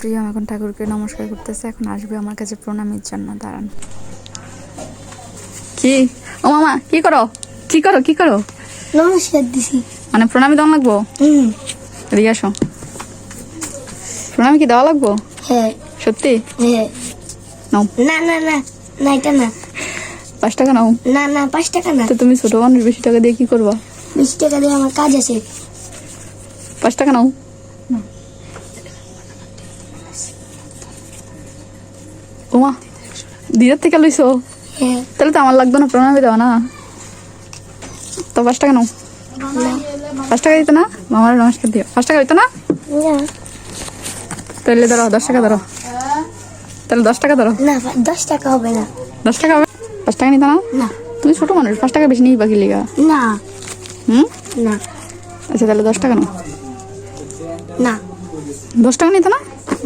প্রিয়ম এখন ঠাকুরকে নমস্কার করতেছে। এখন আসবে আমার কাছে প্রণামের জন্য দাঁড়ান। কি? ও মামা কি করো? কি করো কি করো? নমস্কার দিছি। মানে প্রণামী দেওয়া লাগবো? হুম। এদিকে আসো। প্রণামী কি দেওয়া লাগবো? হ্যাঁ। সত্যি? হ্যাঁ। না না না না এটা না। পাঁচ টাকা নাও। না না পাঁচ টাকা না। তো তুমি ছোট মানুষ বেশি টাকা দিয়ে কি করবা? বিশ টাকা দিয়ে আমার কাজ আছে। পাঁচ টাকা নাও। ওমা দিদার থেকে লইছো? হ্যাঁ। তাহলে তো আমার লাগবে না প্রণামী দেওয়া না। তো পাঁচ টাকা নাও। পাঁচ টাকা দিত না? মামার নমস্কার দিও। পাঁচ টাকা দিত না। তাহলে ধরো দশ টাকা ধরো। তাহলে দশ টাকা ধরো। না দশ টাকা হবে না। দশ টাকা হবে? পাঁচ টাকা নিত না? না। তুমি ছোট মানুষ পাঁচ টাকা বেশি নিয়ে বাকি লিগা। না। হুম? না। আচ্ছা তাহলে দশ টাকা নাও। না। দশ টাকা নিত না?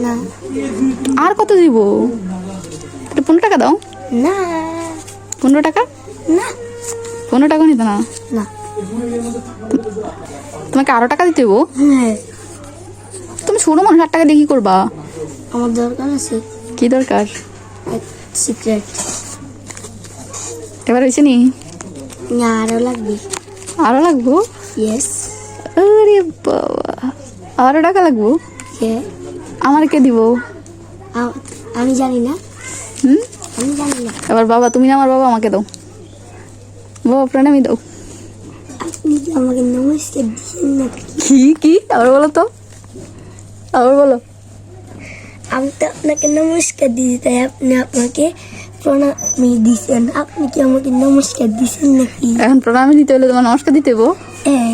না। আর কত দিব? তাহলে পনেরো টাকা দাও। না। পনেরো টাকা? না। পনেরো টাকা নিত না? না। তোমাকে আরও টাকা দিতে হব? হ্যাঁ। তুমি ছোট মানুষ আট টাকা দিয়ে কি করবা? আমার দরকার আছে। কি দরকার? সিক্রেট এবার হয়েছে নি? না আরও লাগবে। আরও লাগবো? ইয়েস আরে বাবা। আরও টাকা লাগবো? হ্যাঁ। আমার কে দিব? আমি জানি না। হুম? এবার বাবা তুমি না আমার বাবা আমাকে দাও। বাবা প্রণামী দাও। আমাকে নমস্কার দিচ্ছেন কি কি? আবার বলো তো। আবার বলো। আমি তো আপনাকে নমস্কার দিয়েছি তাই আপনি আপনাকে প্রণামী দিছেন আপনি কি আমাকে নমস্কার দিছেন নাকি? এখন প্রণামী দিতে হলে তোমার নমস্কার দিতে হ্যাঁ।